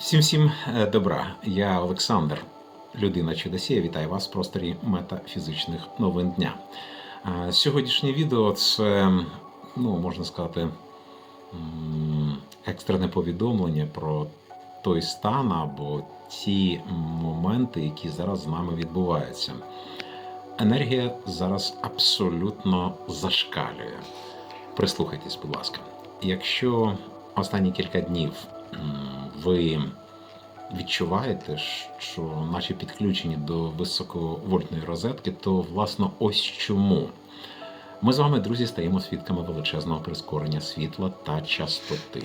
Всім всім е, добра. Я Олександр, людина чудосія. Вітаю вас в просторі метафізичних новин дня. Е, Сьогоднішнє відео це, ну, можна сказати, екстрене повідомлення про той стан або ті моменти, які зараз з нами відбуваються. Енергія зараз абсолютно зашкалює. Прислухайтесь, будь ласка. Якщо останні кілька днів ви відчуваєте, що наче підключені до високовольтної розетки, то власно ось чому. Ми з вами, друзі, стаємо свідками величезного прискорення світла та частоти.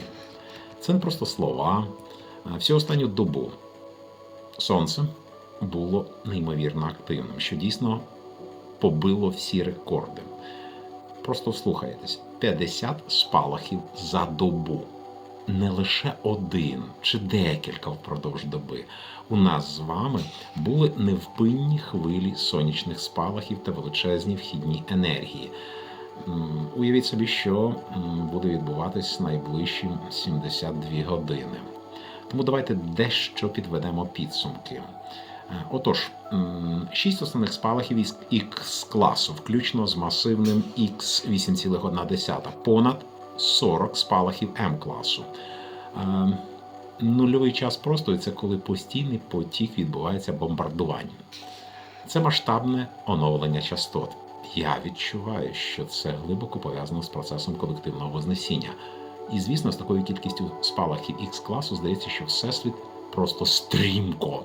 Це не просто слова. Всю останню добу сонце було неймовірно активним, що дійсно побило всі рекорди. Просто вслухайтесь: 50 спалахів за добу. Не лише один чи декілька впродовж доби. У нас з вами були невпинні хвилі сонячних спалахів та величезні вхідні енергії. Уявіть собі, що буде відбуватись найближчі 72 години. Тому давайте дещо підведемо підсумки. Е, Отож, шість основних спалахів із X класу, включно з масивним X8,1, понад 40 спалахів М класу. Е, Нульовий час простою це коли постійний потік відбувається бомбардуванням. Це масштабне оновлення частот. Я відчуваю, що це глибоко пов'язано з процесом колективного вознесіння. І, звісно, з такою кількістю спалахів X класу здається, що Всесвіт просто стрімко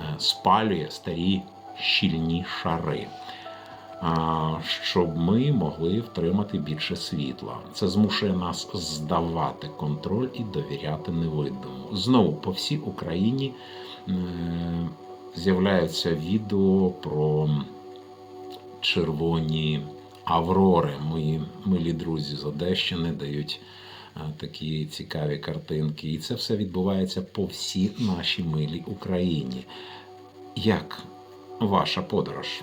е, спалює старі щільні шари, щоб ми могли втримати більше світла. Це змушує нас здавати контроль і довіряти невидимому. Знову по всій Україні з'являються відео про червоні аврори. Мої милі друзі з Одещини дають е, такі цікаві картинки. І це все відбувається по всій нашій милій Україні. Як ваша подорож?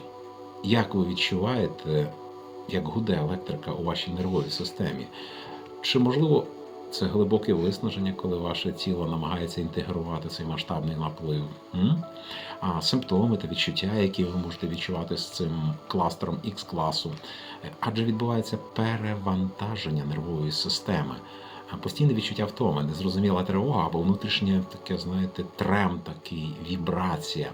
Як ви відчуваєте, як гуде електрика у вашій нервовій системі? Чи можливо це глибоке виснаження, коли ваше тіло намагається інтегрувати цей масштабний наплив? А симптоми та відчуття, які ви можете відчувати з цим кластером X класу, адже відбувається перевантаження нервової системи. Постійне відчуття втоми, незрозуміла тривога або внутрішнє таке, знаєте, трем, такий вібрація.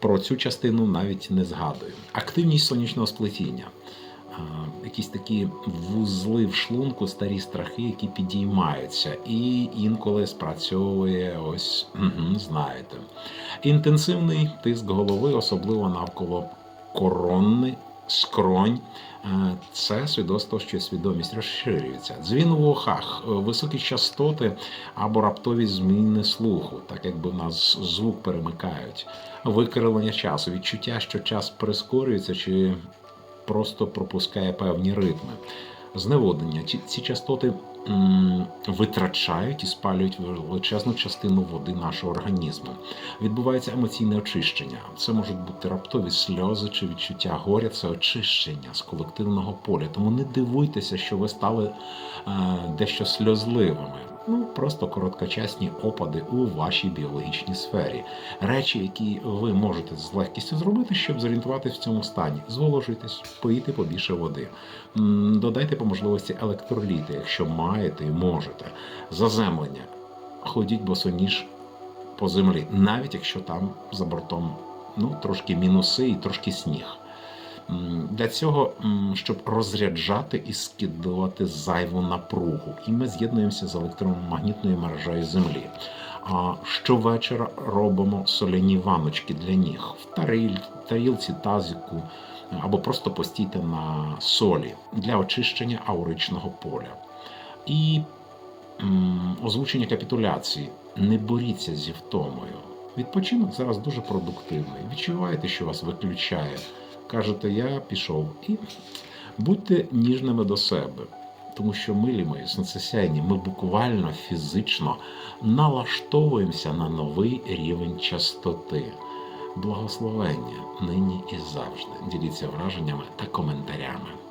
Про цю частину навіть не згадую. Активність сонячного сплетіння. Якісь такі вузли в шлунку, старі страхи, які підіймаються, і інколи спрацьовує ось, знаєте, інтенсивний тиск голови, особливо навколо корони, скронь. Е, Це свідоцтво, що свідомість розширюється. Дзвін у вухах, е, високі частоти або раптові зміни слуху, так якби в нас звук перемикають, викривлення часу, відчуття, що час прискорюється чи просто пропускає певні ритми. Зневоднення. Ці, частоти витрачають і спалюють величезну частину води нашого організму. Відбувається емоційне очищення. Це можуть бути раптові сльози чи відчуття горя, це очищення з колективного поля. Тому не дивуйтеся, що ви стали е, дещо сльозливими. Ну, просто короткочасні опади у вашій біологічній сфері. Речі, які ви можете з легкістю зробити, щоб зорієнтуватись в цьому стані. Зволожуйтесь, поїти побільше води. Додайте по можливості електроліти, якщо маєте і можете. Заземлення. Ходіть босоніж по землі, навіть якщо там за бортом ну, трошки мінуси і трошки сніг. Для цього, щоб розряджати і скидувати зайву напругу, і ми з'єднуємося з електромагнітною мережею Землі. А щовечора робимо соляні ваночки для ніг в тарілці, тазику або просто постійте на солі для очищення ауричного поля. І озвучення капітуляції. Не боріться зі втомою. Відпочинок зараз дуже продуктивний. Відчуваєте, що вас виключає. Кажете, я пішов. І будьте ніжними до себе. Тому що милі мої сонцесяйні, ми буквально фізично налаштовуємося на новий рівень частоти. Благословення нині і завжди. Діліться враженнями та коментарями.